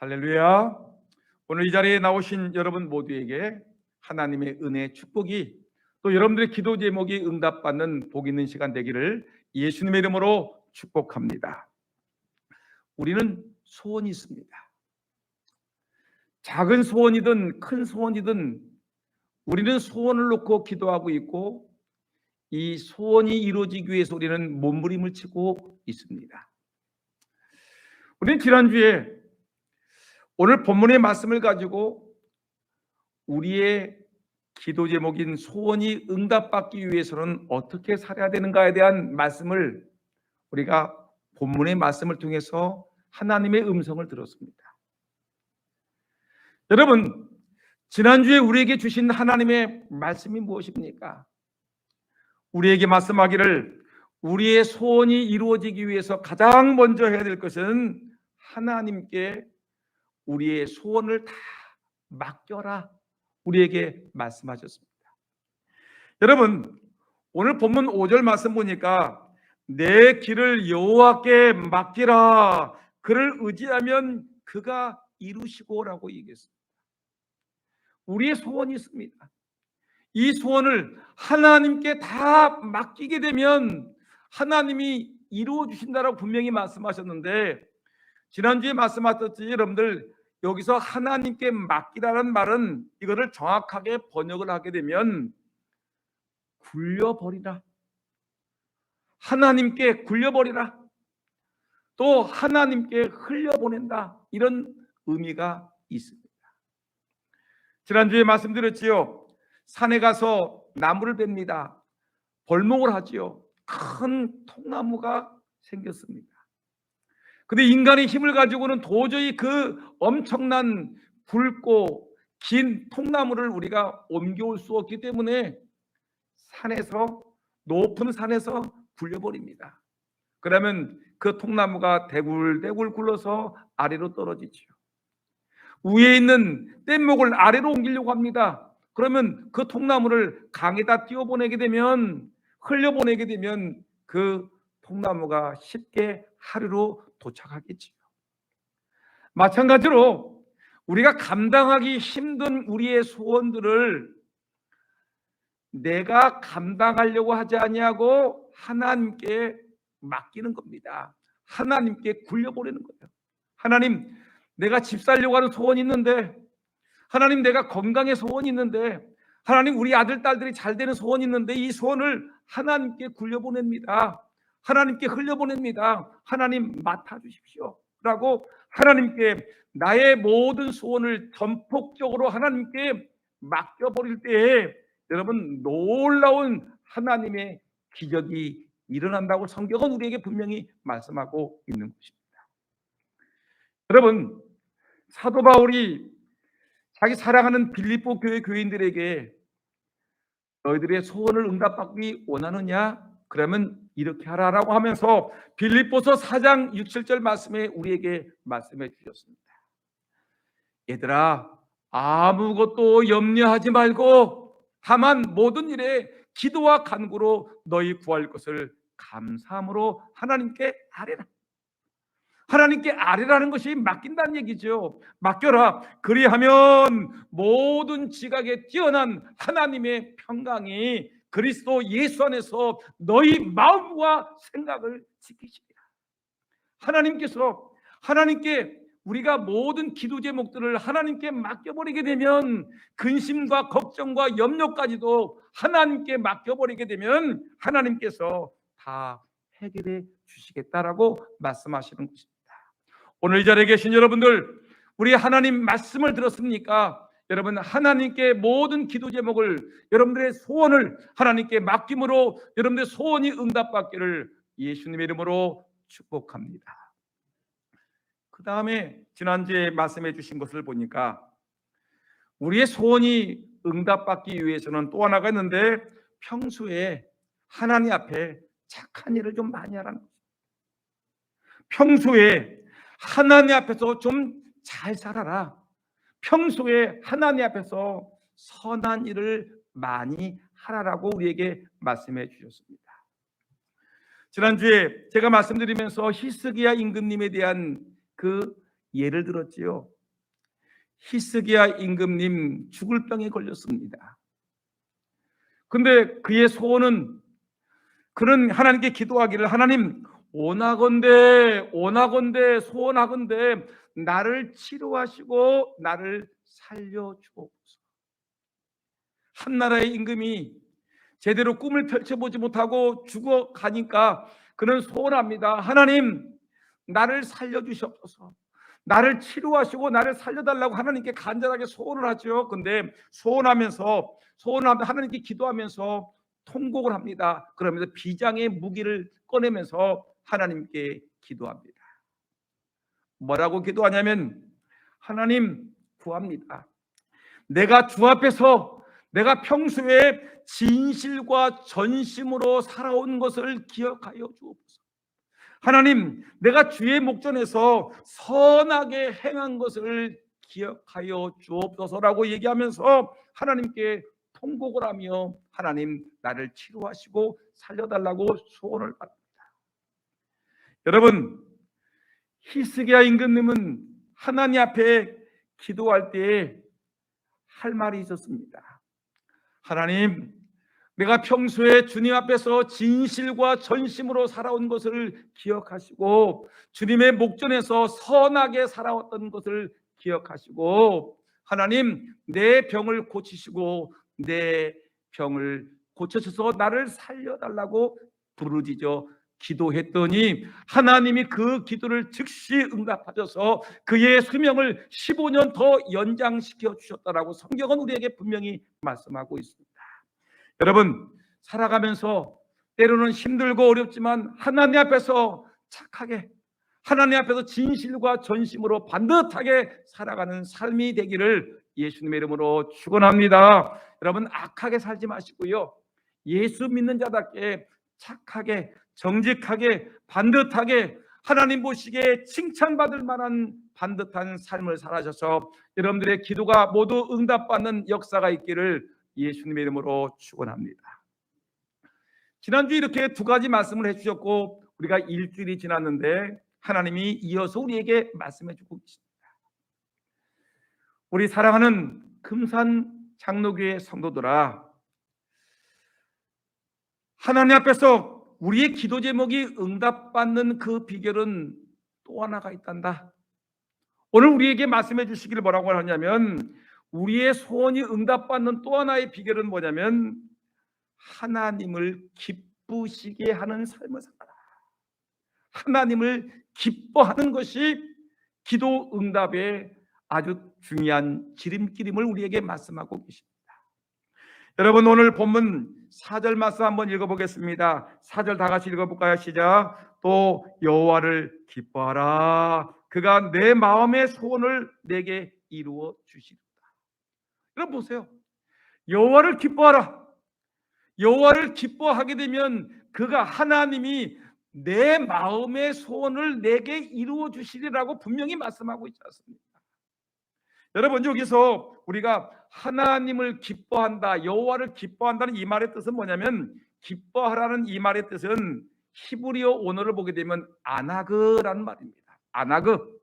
할렐루야. 오늘 이 자리에 나오신 여러분 모두에게 하나님의 은혜 축복이 또 여러분들의 기도 제목이 응답받는 복 있는 시간 되기를 예수님의 이름으로 축복합니다. 우리는 소원이 있습니다. 작은 소원이든 큰 소원이든 우리는 소원을 놓고 기도하고 있고 이 소원이 이루어지기 위해서 우리는 몸부림을 치고 있습니다. 우리는 지난주에 오늘 본문의 말씀을 가지고 우리의 기도 제목인 소원이 응답받기 위해서는 어떻게 살아야 되는가에 대한 말씀을 우리가 본문의 말씀을 통해서 하나님의 음성을 들었습니다. 여러분, 지난주에 우리에게 주신 하나님의 말씀이 무엇입니까? 우리에게 말씀하기를 우리의 소원이 이루어지기 위해서 가장 먼저 해야 될 것은 하나님께 우리의 소원을 다 맡겨라. 우리에게 말씀하셨습니다. 여러분, 오늘 본문 5절 말씀 보니까 내 길을 여호와께 맡기라. 그를 의지하면 그가 이루시고라고 얘기했습니다. 우리의 소원이 있습니다. 이 소원을 하나님께 다 맡기게 되면 하나님이 이루어 주신다라고 분명히 말씀하셨는데 지난주에 말씀하셨듯이 여러분들 여기서 하나님께 맡기라는 말은 이거를 정확하게 번역을 하게 되면 굴려버리라. 하나님께 굴려버리라. 또 하나님께 흘려보낸다. 이런 의미가 있습니다. 지난주에 말씀드렸지요. 산에 가서 나무를 뺍니다. 벌목을 하지요. 큰 통나무가 생겼습니다. 근데 인간의 힘을 가지고는 도저히 그 엄청난 굵고 긴 통나무를 우리가 옮겨올 수 없기 때문에 산에서 높은 산에서 굴려버립니다. 그러면 그 통나무가 대굴대굴 굴러서 아래로 떨어지죠. 위에 있는 뗏목을 아래로 옮기려고 합니다. 그러면 그 통나무를 강에다 띄워보내게 되면 흘려보내게 되면 그 통나무가 쉽게 하루로 도착하겠지요. 마찬가지로 우리가 감당하기 힘든 우리의 소원들을 내가 감당하려고 하지 아니하고 하나님께 맡기는 겁니다. 하나님께 굴려보내는 거예요. 하나님, 내가 집 살려고 하는 소원이 있는데, 하나님, 내가 건강에 소원이 있는데, 하나님, 우리 아들, 딸들이 잘 되는 소원이 있는데, 이 소원을 하나님께 굴려보냅니다. 하나님께 흘려보냅니다. 하나님, 맡아주십시오. 라고 하나님께 나의 모든 소원을 전폭적으로 하나님께 맡겨버릴 때에 여러분 놀라운 하나님의 기적이 일어난다고 성경은 우리에게 분명히 말씀하고 있는 것입니다. 여러분 사도 바울이 자기 사랑하는 빌립보 교회 교인들에게 너희들의 소원을 응답받기 원하느냐? 그러면 이렇게 하라라고 하면서 빌립보서 4장 6, 7절 말씀에 우리에게 말씀해 주셨습니다. 얘들아 아무것도 염려하지 말고 다만 모든 일에 기도와 간구로 너희 구할 것을 감사함으로 하나님께 아뢰라. 하나님께 아뢰라는 것이 맡긴다는 얘기죠. 맡겨라. 그리하면 모든 지각에 뛰어난 하나님의 평강이 그리스도 예수 안에서 너희 마음과 생각을 지키시리라. 하나님께서 하나님께 우리가 모든 기도 제목들을 하나님께 맡겨버리게 되면 근심과 걱정과 염려까지도 하나님께 맡겨버리게 되면 하나님께서 다 해결해 주시겠다라고 말씀하시는 것입니다. 오늘 이 자리에 계신 여러분들, 우리 하나님 말씀을 들었습니까? 여러분 하나님께 모든 기도 제목을 여러분들의 소원을 하나님께 맡김으로 여러분들의 소원이 응답받기를 예수님의 이름으로 축복합니다. 그 다음에 지난주에 말씀해 주신 것을 보니까 우리의 소원이 응답받기 위해서는 또 하나가 있는데 평소에 하나님 앞에 착한 일을 좀 많이 하라는 거죠. 평소에 하나님 앞에서 좀 잘 살아라. 평소에 하나님 앞에서 선한 일을 많이 하라라고 우리에게 말씀해 주셨습니다. 지난주에 제가 말씀드리면서 히스기야 임금님에 대한 그 예를 들었지요. 히스기야 임금님 죽을 병에 걸렸습니다. 근데 그의 소원은 그는 하나님께 기도하기를 하나님 오나건대 오나건대 소원하건대 나를 치료하시고 나를 살려 주옵소서. 한 나라의 임금이 제대로 꿈을 펼쳐보지 못하고 죽어 가니까 그는 소원합니다. 하나님 나를 살려 주시옵소서. 나를 치료하시고 나를 살려달라고 하나님께 간절하게 소원을 하죠. 근데 소원하면서 소원하면 하나님께 기도하면서 통곡을 합니다. 그러면서 비장의 무기를 꺼내면서 하나님께 기도합니다. 뭐라고 기도하냐면 하나님 구합니다. 내가 주 앞에서 내가 평소에 진실과 전심으로 살아온 것을 기억하여 주옵소서. 하나님, 내가 주의 목전에서 선하게 행한 것을 기억하여 주옵소서라고 얘기하면서 하나님께 통곡을 하며 하나님 나를 치료하시고 살려달라고 소원을 받습니다. 여러분 히스기야 임금님은 하나님 앞에 기도할 때할 말이 있었습니다. 하나님, 내가 평소에 주님 앞에서 진실과 전심으로 살아온 것을 기억하시고 주님의 목전에서 선하게 살아왔던 것을 기억하시고 하나님 내 병을 고치시고 내 병을 고쳐셔서 나를 살려달라고 부르짖어 기도했더니 하나님이 그 기도를 즉시 응답하셔서 그의 수명을 15년 더 연장시켜 주셨다라고 성경은 우리에게 분명히 말씀하고 있습니다. 여러분 살아가면서 때로는 힘들고 어렵지만 하나님 앞에서 착하게 하나님 앞에서 진실과 전심으로 반듯하게 살아가는 삶이 되기를 예수님의 이름으로 축원합니다. 여러분 악하게 살지 마시고요. 예수 믿는 자답게 착하게 정직하게 반듯하게 하나님 보시기에 칭찬받을 만한 반듯한 삶을 살아셔서 여러분들의 기도가 모두 응답받는 역사가 있기를 예수님의 이름으로 축원합니다. 지난주 이렇게 두 가지 말씀을 해주셨고 우리가 일주일이 지났는데 하나님이 이어서 우리에게 말씀해주고 계십니다. 우리 사랑하는 금산 장로교회 성도들아, 하나님 앞에서 우리의 기도 제목이 응답받는 그 비결은 또 하나가 있단다. 오늘 우리에게 말씀해 주시기를 뭐라고 하냐면 우리의 소원이 응답받는 또 하나의 비결은 뭐냐면 하나님을 기쁘시게 하는 삶을 살아라. 하나님을 기뻐하는 것이 기도 응답의 아주 중요한 지름길임을 우리에게 말씀하고 계십니다. 여러분 오늘 본문 4절 말씀 한번 읽어보겠습니다. 4절 다 같이 읽어볼까요? 시작. 또 여호와를 기뻐하라. 그가 내 마음의 소원을 내게 이루어 주시리라. 여러분 보세요. 여호와를 기뻐하라. 여호와를 기뻐하게 되면 그가 하나님이 내 마음의 소원을 내게 이루어 주시리라고 분명히 말씀하고 있지 않습니까? 여러분 여기서 우리가 하나님을 기뻐한다, 여호와를 기뻐한다는 이 말의 뜻은 뭐냐면 기뻐하라는 이 말의 뜻은 히브리어 원어를 보게 되면 아나그라는 말입니다. 아나그.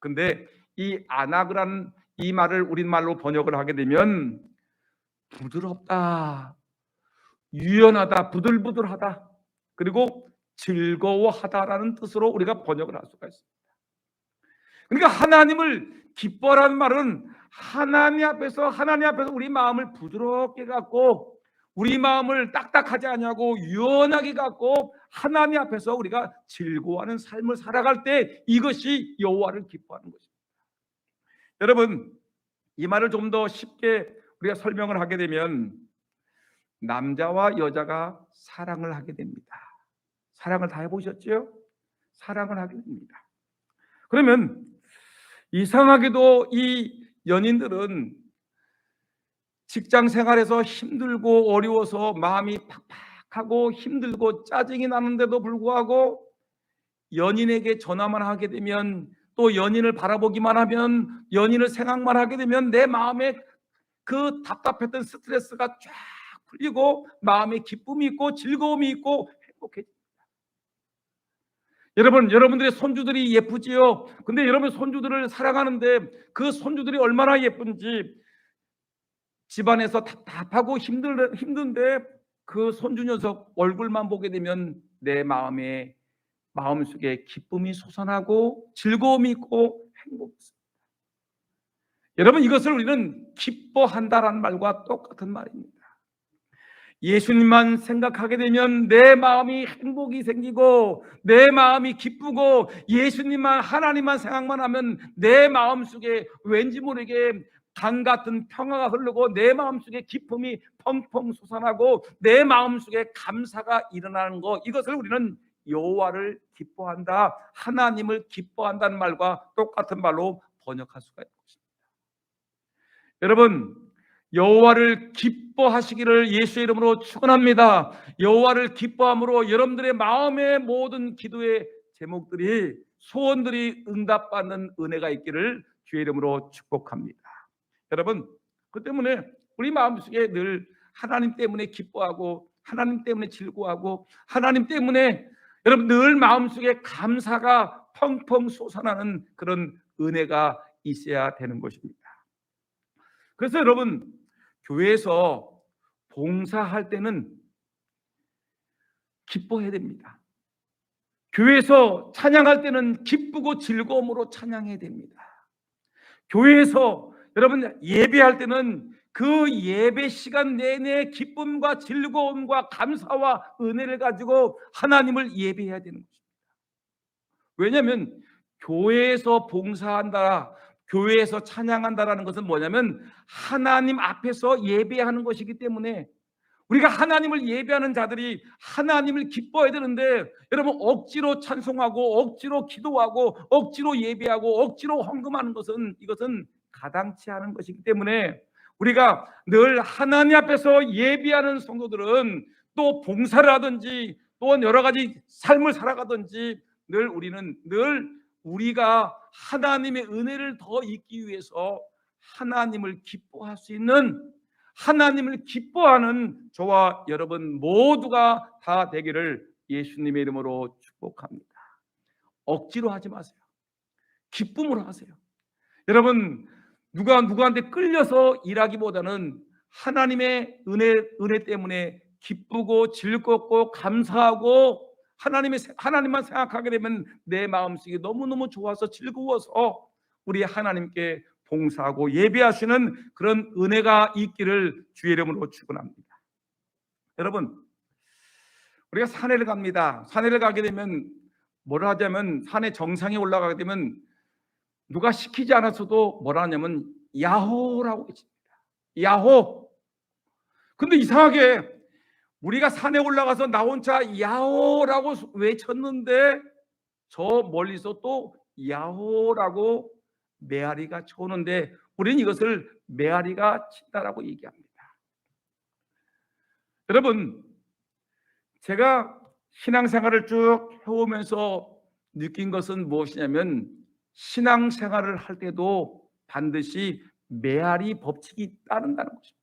근데 이 아나그라는 이 말을 우리말로 번역을 하게 되면 부드럽다, 유연하다, 부들부들하다, 그리고 즐거워하다라는 뜻으로 우리가 번역을 할 수가 있습니다. 그러니까 하나님을 기뻐라는 말은 하나님 앞에서 하나님 앞에서 우리 마음을 부드럽게 갖고 우리 마음을 딱딱하지 않냐고 유연하게 갖고 하나님 앞에서 우리가 즐거워하는 삶을 살아갈 때 이것이 여호와를 기뻐하는 것입니다. 여러분 이 말을 좀 더 쉽게 우리가 설명을 하게 되면 남자와 여자가 사랑을 하게 됩니다. 사랑을 다 해보셨죠? 사랑을 하게 됩니다. 그러면 이상하게도 이 연인들은 직장 생활에서 힘들고 어려워서 마음이 팍팍하고 힘들고 짜증이 나는데도 불구하고 연인에게 전화만 하게 되면 또 연인을 바라보기만 하면 연인을 생각만 하게 되면 내 마음에 그 답답했던 스트레스가 쫙 풀리고 마음에 기쁨이 있고 즐거움이 있고 행복해집니다. 여러분, 여러분들의 손주들이 예쁘지요? 근데 여러분 손주들을 사랑하는데 그 손주들이 얼마나 예쁜지 집안에서 답답하고 힘들, 힘든데 그 손주 녀석 얼굴만 보게 되면 내 마음에 마음속에 기쁨이 솟아나고 즐거움이 있고 행복이 있습니다. 여러분 이것을 우리는 기뻐한다라는 말과 똑같은 말입니다. 예수님만 생각하게 되면 내 마음이 행복이 생기고 내 마음이 기쁘고 예수님만 하나님만 생각만 하면 내 마음 속에 왠지 모르게 강 같은 평화가 흐르고 내 마음 속에 기쁨이 펑펑 솟아나고 내 마음 속에 감사가 일어나는 것 이것을 우리는 여호와를 기뻐한다 하나님을 기뻐한다는 말과 똑같은 말로 번역할 수가 있는 것입니다. 여러분 여호와를 기뻐하시기를 예수의 이름으로 축원합니다. 여호와를 기뻐함으로 여러분들의 마음의 모든 기도의 제목들이 소원들이 응답받는 은혜가 있기를 주의 이름으로 축복합니다. 여러분 그 때문에 우리 마음속에 늘 하나님 때문에 기뻐하고 하나님 때문에 즐거워하고 하나님 때문에 여러분 늘 마음속에 감사가 펑펑 솟아나는 그런 은혜가 있어야 되는 것입니다. 그래서 여러분 교회에서 봉사할 때는 기뻐해야 됩니다. 교회에서 찬양할 때는 기쁘고 즐거움으로 찬양해야 됩니다. 교회에서 여러분 예배할 때는 그 예배 시간 내내 기쁨과 즐거움과 감사와 은혜를 가지고 하나님을 예배해야 되는 것입니다. 왜냐하면 교회에서 봉사한다, 교회에서 찬양한다라는 것은 뭐냐면 하나님 앞에서 예배하는 것이기 때문에 우리가 하나님을 예배하는 자들이 하나님을 기뻐해야 되는데 여러분 억지로 찬송하고 억지로 기도하고 억지로 예배하고 억지로 헌금하는 것은 이것은 가당치 않은 것이기 때문에 우리가 늘 하나님 앞에서 예배하는 성도들은 또 봉사를 하든지 또 여러 가지 삶을 살아가든지 늘 우리는 늘 우리가 하나님의 은혜를 더 잊기 위해서 하나님을 기뻐할 수 있는 하나님을 기뻐하는 저와 여러분 모두가 다 되기를 예수님의 이름으로 축복합니다. 억지로 하지 마세요. 기쁨으로 하세요. 여러분 누가 누구한테 끌려서 일하기보다는 하나님의 은혜 은혜 때문에 기쁘고 즐겁고 감사하고 하나님의 하나님만 생각하게 되면 내 마음속이 너무너무 좋아서 즐거워서 우리 하나님께 봉사하고 예배하시는 그런 은혜가 있기를 주의 이름으로 축원합니다. 여러분 우리가 산에를 갑니다. 산에를 가게 되면 뭐라 하자면 산의 정상에 올라가게 되면 누가 시키지 않았어도 뭐라 하냐면 야호라고 있습니다. 야호. 근데 이상하게 우리가 산에 올라가서 나 혼자 야호라고 외쳤는데 저 멀리서 또 야호라고 메아리가 쳐오는데 우리는 이것을 메아리가 친다라고 얘기합니다. 여러분, 제가 신앙생활을 쭉 해오면서 느낀 것은 무엇이냐면 신앙생활을 할 때도 반드시 메아리 법칙이 따른다는 것입니다.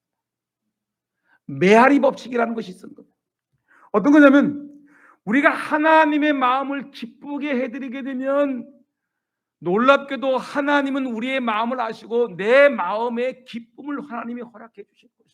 메아리 법칙이라는 것이 있는 겁니다. 어떤 거냐면 우리가 하나님의 마음을 기쁘게 해드리게 되면 놀랍게도 하나님은 우리의 마음을 아시고 내 마음의 기쁨을 하나님이 허락해 주실 것입니다.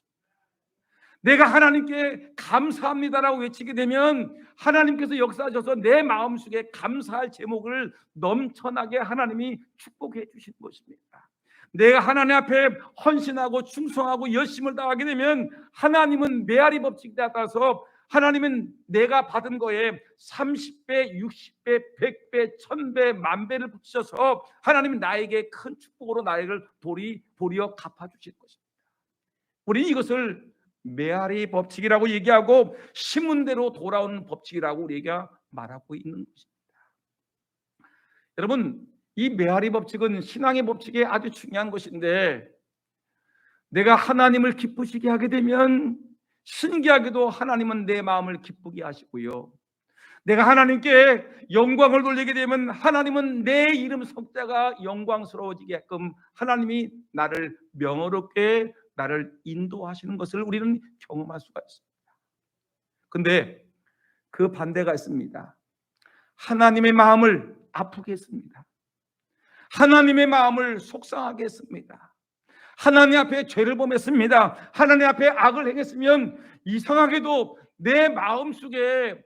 내가 하나님께 감사합니다라고 외치게 되면 하나님께서 역사하셔서 내 마음속에 감사할 제목을 넘쳐나게 하나님이 축복해 주실 것입니다. 내가 하나님 앞에 헌신하고 충성하고 열심을 다하게 되면 하나님은 메아리 법칙에 따라서 하나님은 내가 받은 거에 30배, 60배, 100배, 1000배, 만배를 붙이셔서 하나님은 나에게 큰 축복으로 나에게 도리, 도리어 갚아주실 것입니다. 우리는 이것을 메아리 법칙이라고 얘기하고 신문대로 돌아오는 법칙이라고 우리가 말하고 있는 것입니다. 여러분 이 메아리 법칙은 신앙의 법칙에 아주 중요한 것인데 내가 하나님을 기쁘시게 하게 되면 신기하게도 하나님은 내 마음을 기쁘게 하시고요. 내가 하나님께 영광을 돌리게 되면 하나님은 내 이름 석자가 영광스러워지게끔 하나님이 나를 명어롭게 나를 인도하시는 것을 우리는 경험할 수가 있습니다. 근데 그 반대가 있습니다. 하나님의 마음을 아프게 했습니다. 하나님의 마음을 속상하게 했습니다. 하나님 앞에 죄를 범했습니다. 하나님 앞에 악을 행했으면 이상하게도 내 마음속에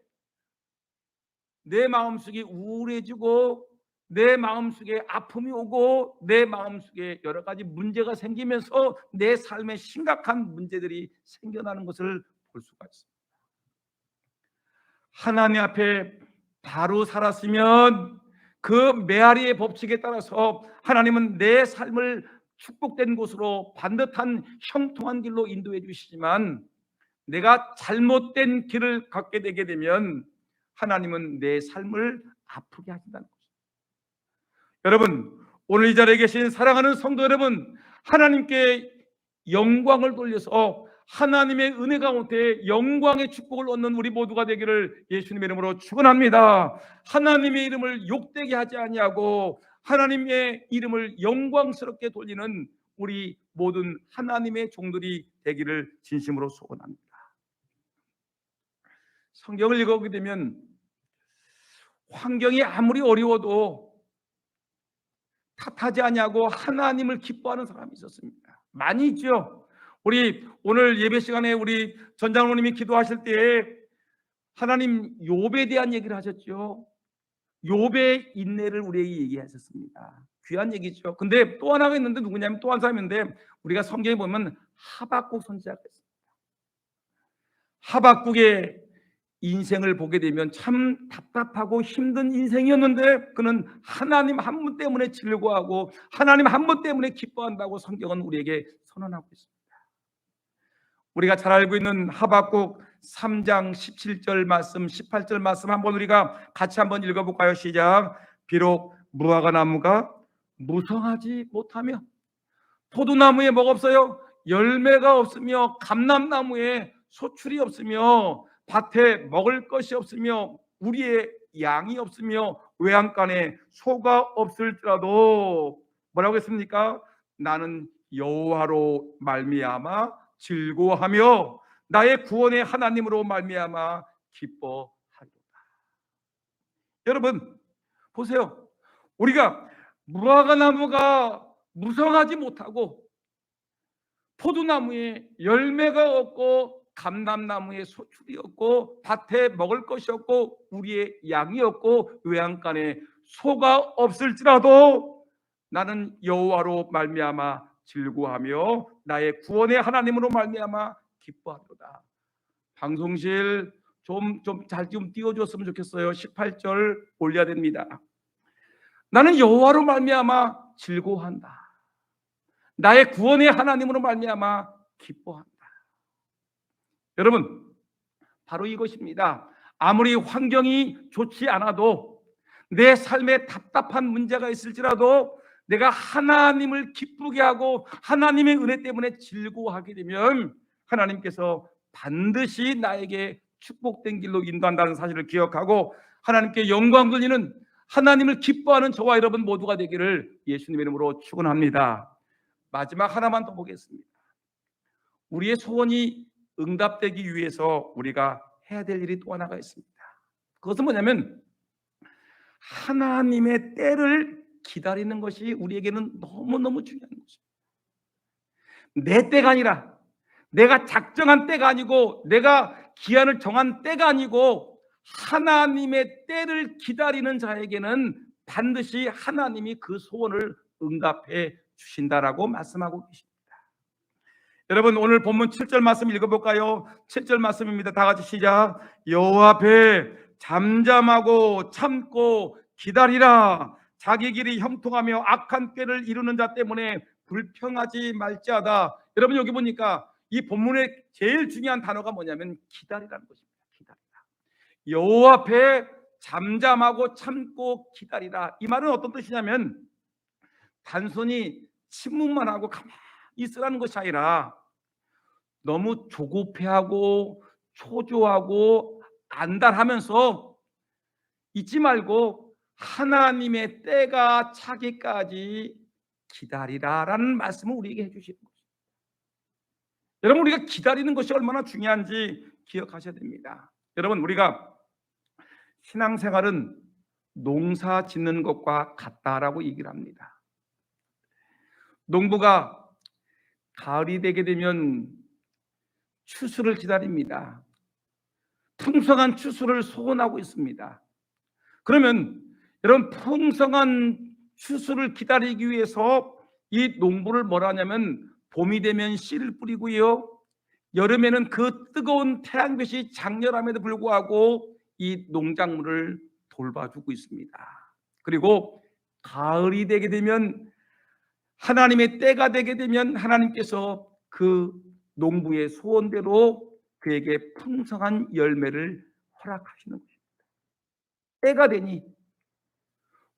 내 마음속이 우울해지고 내 마음속에 아픔이 오고 내 마음속에 여러 가지 문제가 생기면서 내 삶에 심각한 문제들이 생겨나는 것을 볼 수가 있습니다. 하나님 앞에 바로 살았으면 그 메아리의 법칙에 따라서 하나님은 내 삶을 축복된 곳으로 반듯한 형통한 길로 인도해 주시지만 내가 잘못된 길을 갖게 되게 되면 하나님은 내 삶을 아프게 하신다는 거죠. 여러분, 오늘 이 자리에 계신 사랑하는 성도 여러분, 하나님께 영광을 돌려서 하나님의 은혜 가운데 영광의 축복을 얻는 우리 모두가 되기를 예수님의 이름으로 축원합니다. 하나님의 이름을 욕되게 하지 아니하고 하나님의 이름을 영광스럽게 돌리는 우리 모든 하나님의 종들이 되기를 진심으로 소원합니다. 성경을 읽어보게 되면 환경이 아무리 어려워도 탓하지 아니하고 하나님을 기뻐하는 사람이 있었습니다. 많이 있죠. 우리 오늘 예배 시간에 우리 전장로님이 기도하실 때에 하나님 욥에 대한 얘기를 하셨죠. 욥의 인내를 우리에게 얘기하셨습니다. 귀한 얘기죠. 근데 또 하나가 있는데 누구냐면 또 한 사람인데 우리가 성경에 보면 하박국 선지자가 있습니다. 하박국의 인생을 보게 되면 참 답답하고 힘든 인생이었는데 그는 하나님 한 분 때문에 즐거워하고 하나님 한 분 때문에 기뻐한다고 성경은 우리에게 선언하고 있습니다. 우리가 잘 알고 있는 하박국 3장 17절 말씀, 18절 말씀 한번 우리가 같이 한번 읽어볼까요? 시작. 비록 무화과 나무가 무성하지 못하며 포도나무에 뭐가 없어요? 열매가 없으며 감람나무에 소출이 없으며 밭에 먹을 것이 없으며 우리의 양이 없으며 외양간에 소가 없을지라도 뭐라고 했습니까? 나는 여호와로 말미암아 즐거워하며 나의 구원의 하나님으로 말미암아 기뻐하리로다. 여러분 보세요. 우리가 무화과 나무가 무성하지 못하고 포도나무에 열매가 없고 감람나무에 소출이 없고 밭에 먹을 것이 없고 우리의 양이 없고 외양간에 소가 없을지라도 나는 여호와로 말미암아 즐거하며 나의 구원의 하나님으로 말미암아 기뻐하도다. 방송실 좀 좀잘좀 띄워줬으면 좋겠어요. 18절 올려야 됩니다. 나는 여호와로 말미암아 즐거한다. 나의 구원의 하나님으로 말미암아 기뻐한다. 여러분, 바로 이것입니다. 아무리 환경이 좋지 않아도 내 삶에 답답한 문제가 있을지라도 내가 하나님을 기쁘게 하고 하나님의 은혜 때문에 즐거워하게 되면 하나님께서 반드시 나에게 축복된 길로 인도한다는 사실을 기억하고 하나님께 영광 돌리는 하나님을 기뻐하는 저와 여러분 모두가 되기를 예수님 이름으로 축원합니다. 마지막 하나만 더 보겠습니다. 우리의 소원이 응답되기 위해서 우리가 해야 될 일이 또 하나가 있습니다. 그것은 뭐냐면 하나님의 때를 기다리는 것이 우리에게는 너무너무 중요한 것입니다. 내 때가 아니라 내가 작정한 때가 아니고 내가 기한을 정한 때가 아니고 하나님의 때를 기다리는 자에게는 반드시 하나님이 그 소원을 응답해 주신다라고 말씀하고 계십니다. 여러분 오늘 본문 7절 말씀 읽어볼까요? 7절 말씀입니다. 다 같이 시작. 여호와 앞에 잠잠하고 참고 기다리라. 자기 길이 형통하며 악한 꾀를 이루는 자 때문에 불평하지 말지하다. 여러분 여기 보니까 이 본문의 제일 중요한 단어가 뭐냐면 기다리라는 것입니다. 기다리라. 여호와 앞에 잠잠하고 참고 기다리라. 이 말은 어떤 뜻이냐면 단순히 침묵만 하고 가만히 있으라는 것이 아니라 너무 조급해하고 초조하고 안달하면서 잊지 말고 하나님의 때가 차기까지 기다리라라는 말씀을 우리에게 해주시는 거죠. 여러분 우리가 기다리는 것이 얼마나 중요한지 기억하셔야 됩니다. 여러분 우리가 신앙생활은 농사 짓는 것과 같다라고 얘기를 합니다. 농부가 가을이 되게 되면 추수를 기다립니다. 풍성한 추수를 소원하고 있습니다. 그러면 여러분 풍성한 추수를 기다리기 위해서 이 농부를 뭐라 하냐면 봄이 되면 씨를 뿌리고요. 여름에는 그 뜨거운 태양빛이 장렬함에도 불구하고 이 농작물을 돌봐주고 있습니다. 그리고 가을이 되게 되면 하나님의 때가 되게 되면 하나님께서 그 농부의 소원대로 그에게 풍성한 열매를 허락하시는 것입니다. 때가 되니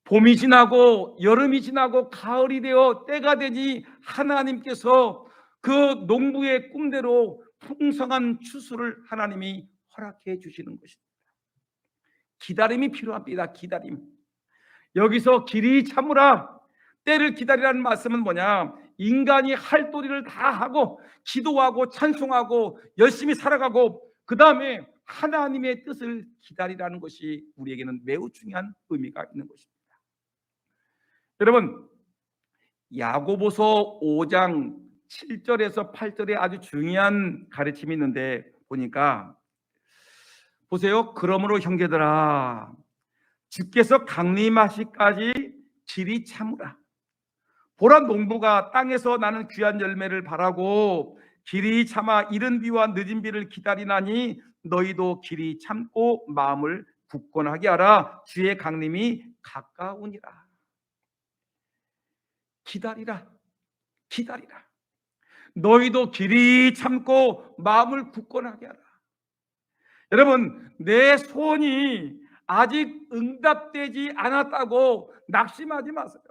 봄이 지나고 여름이 지나고 가을이 되어 때가 되니 하나님께서 그 농부의 꿈대로 풍성한 추수를 하나님이 허락해 주시는 것입니다. 기다림이 필요합니다. 기다림. 여기서 길이 참으라 때를 기다리라는 말씀은 뭐냐? 인간이 할 도리를 다 하고 기도하고 찬송하고 열심히 살아가고 그 다음에 하나님의 뜻을 기다리라는 것이 우리에게는 매우 중요한 의미가 있는 것입니다. 여러분 야고보서 5장 7절에서 8절에 아주 중요한 가르침이 있는데 보니까 보세요. 그러므로 형제들아 주께서 강림하시까지 길이 참으라. 보라 농부가 땅에서 나는 귀한 열매를 바라고 길이 참아 이른 비와 늦은 비를 기다리나니 너희도 길이 참고 마음을 굳건하게 하라 주의 강림이 가까우니라 기다리라. 기다리라. 너희도 길이 참고 마음을 굳건하게 하라. 여러분 내 소원이 아직 응답되지 않았다고 낙심하지 마세요.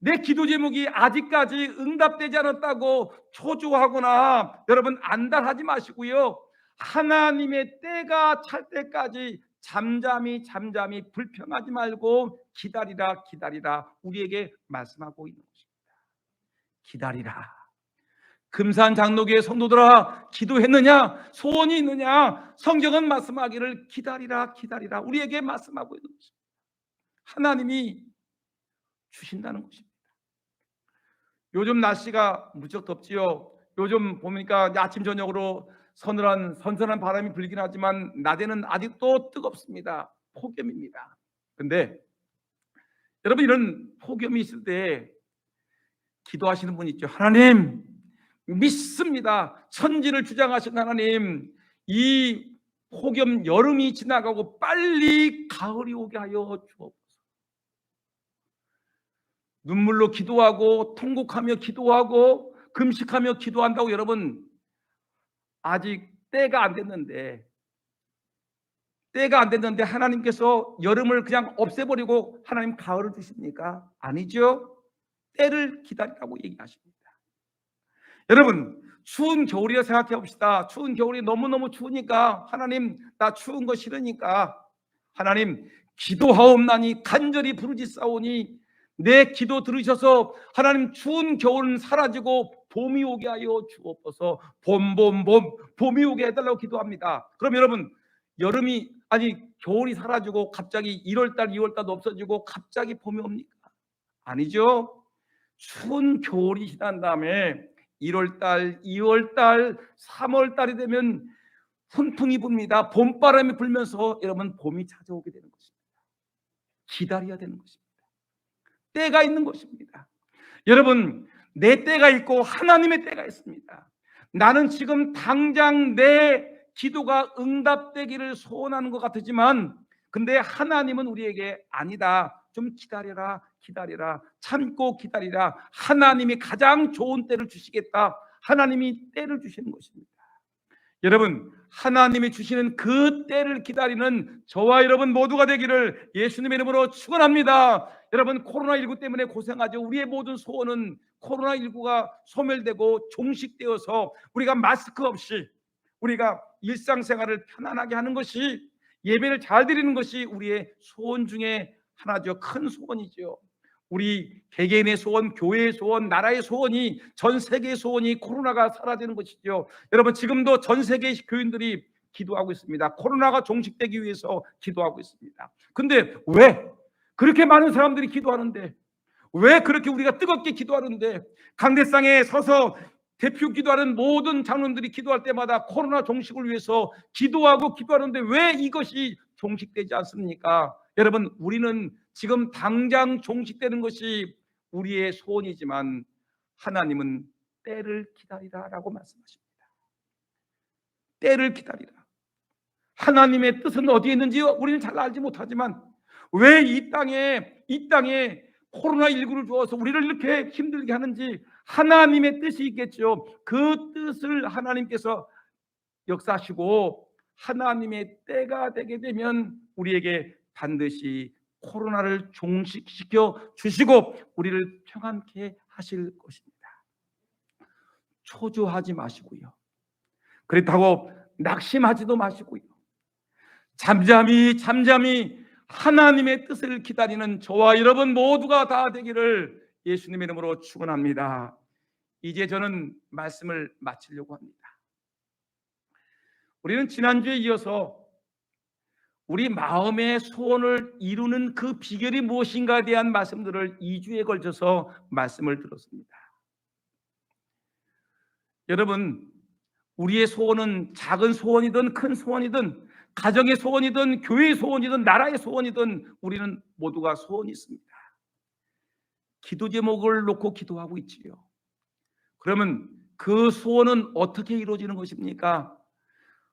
내 기도 제목이 아직까지 응답되지 않았다고 초조하거나 여러분 안달하지 마시고요. 하나님의 때가 찰 때까지 잠잠히 잠잠히 불평하지 말고 기다리라 기다리라 우리에게 말씀하고 있는 것입니다. 기다리라. 금산 장로교의 성도들아 기도했느냐 소원이 있느냐 성경은 말씀하기를 기다리라 기다리라 우리에게 말씀하고 있는 것입니다. 하나님이 주신다는 것입니다. 요즘 날씨가 무척 덥지요. 요즘 보니까 아침 저녁으로 서늘한 선선한 바람이 불긴 하지만 낮에는 아직도 뜨겁습니다. 폭염입니다. 근데 여러분 이런 폭염이 있을 때 기도하시는 분 있죠. 하나님 믿습니다. 천지를 주장하신 하나님 이 폭염 여름이 지나가고 빨리 가을이 오게 하여 주옵소서. 눈물로 기도하고 통곡하며 기도하고 금식하며 기도한다고 여러분 아직 때가 안 됐는데 때가 안 됐는데 하나님께서 여름을 그냥 없애버리고 하나님 가을을 주십니까? 아니죠. 때를 기다리라고 얘기하십니다. 여러분 추운 겨울이라 생각해 봅시다. 추운 겨울이 너무너무 추우니까 하나님 나 추운 거 싫으니까 하나님 기도하옵나니 간절히 부르짖사오니 내 기도 들으셔서 하나님 추운 겨울은 사라지고 봄이 오게 하여 주옵소서 봄 봄 봄 봄이 오게 해달라고 기도합니다. 그럼 여러분 여름이 아니 겨울이 사라지고 갑자기 1월달 2월달도 없어지고 갑자기 봄이 옵니까? 아니죠. 추운 겨울이 지난 다음에 1월달, 2월달, 3월달이 되면 훈풍이 붑니다. 봄바람이 불면서 여러분 봄이 찾아오게 되는 것입니다. 기다려야 되는 것입니다. 때가 있는 것입니다. 여러분, 내 때가 있고 하나님의 때가 있습니다. 나는 지금 당장 내 기도가 응답되기를 소원하는 것 같지만 근데 하나님은 우리에게 아니다. 좀 기다려라. 기다려라. 참고 기다리라. 하나님이 가장 좋은 때를 주시겠다. 하나님이 때를 주시는 것입니다. 여러분, 하나님이 주시는 그 때를 기다리는 저와 여러분 모두가 되기를 예수님의 이름으로 축원합니다. 여러분 코로나19 때문에 고생하죠. 우리의 모든 소원은 코로나19가 소멸되고 종식되어서 우리가 마스크 없이 우리가 일상생활을 편안하게 하는 것이 예배를 잘 드리는 것이 우리의 소원 중에 하나죠. 큰 소원이죠. 우리 개개인의 소원, 교회의 소원, 나라의 소원이 전 세계의 소원이 코로나가 사라지는 것이죠. 여러분 지금도 전 세계의 교인들이 기도하고 있습니다. 코로나가 종식되기 위해서 기도하고 있습니다. 근데 왜 그렇게 많은 사람들이 기도하는데 왜 그렇게 우리가 뜨겁게 기도하는데 강대상에 서서 대표 기도하는 모든 장로들이 기도할 때마다 코로나 종식을 위해서 기도하고 기도하는데 왜 이것이 종식되지 않습니까? 여러분 우리는 지금 당장 종식되는 것이 우리의 소원이지만 하나님은 때를 기다리라라고 말씀하십니다. 때를 기다리라. 하나님의 뜻은 어디에 있는지 우리는 잘 알지 못하지만 왜 이 땅에 이 땅에 코로나 19를 주어서 우리를 이렇게 힘들게 하는지 하나님의 뜻이 있겠죠. 그 뜻을 하나님께서 역사하시고 하나님의 때가 되게 되면 우리에게 반드시 코로나를 종식시켜 주시고 우리를 평안케 하실 것입니다. 초조하지 마시고요. 그렇다고 낙심하지도 마시고요. 잠잠히 잠잠히 하나님의 뜻을 기다리는 저와 여러분 모두가 다 되기를 예수님의 이름으로 축원합니다. 이제 저는 말씀을 마치려고 합니다. 우리는 지난주에 이어서 우리 마음의 소원을 이루는 그 비결이 무엇인가에 대한 말씀들을 2주에 걸쳐서 말씀을 들었습니다. 여러분, 우리의 소원은 작은 소원이든 큰 소원이든 가정의 소원이든 교회의 소원이든 나라의 소원이든 우리는 모두가 소원이 있습니다. 기도 제목을 놓고 기도하고 있지요. 그러면 그 소원은 어떻게 이루어지는 것입니까?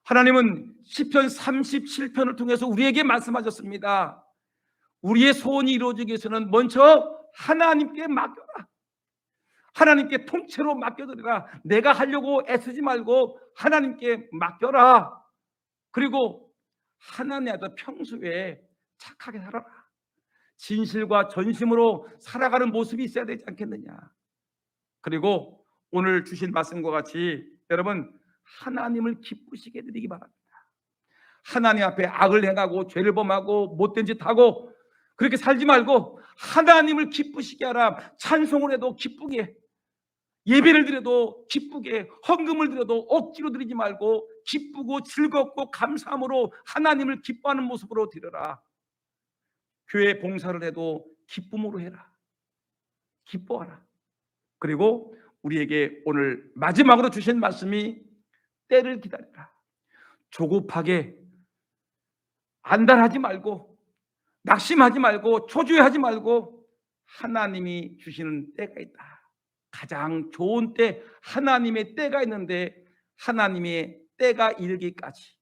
하나님은 시편 37편을 통해서 우리에게 말씀하셨습니다. 우리의 소원이 이루어지기 위해서는 먼저 하나님께 맡겨라. 하나님께 통째로 맡겨드리라. 내가 하려고 애쓰지 말고 하나님께 맡겨라. 그리고 하나님께서 평소에 착하게 살아라. 진실과 전심으로 살아가는 모습이 있어야 되지 않겠느냐. 그리고 오늘 주신 말씀과 같이 여러분 하나님을 기쁘시게 드리기 바랍니다. 하나님 앞에 악을 행하고 죄를 범하고 못된 짓 하고 그렇게 살지 말고 하나님을 기쁘시게 하라. 찬송을 해도 기쁘게 예배를 드려도 기쁘게 헌금을 드려도 억지로 드리지 말고 기쁘고 즐겁고 감사함으로 하나님을 기뻐하는 모습으로 드려라. 교회 봉사를 해도 기쁨으로 해라. 기뻐하라. 그리고 우리에게 오늘 마지막으로 주신 말씀이 때를 기다리라. 조급하게 안달하지 말고 낙심하지 말고 초조해하지 말고 하나님이 주시는 때가 있다. 가장 좋은 때 하나님의 때가 있는데 하나님의 때가 이르기까지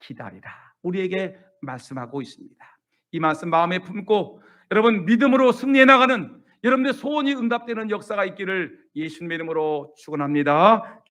기다리라. 우리에게 말씀하고 있습니다. 이 말씀 마음에 품고 여러분 믿음으로 승리해 나가는 여러분의 소원이 응답되는 역사가 있기를 예수님의 이름으로 축원합니다.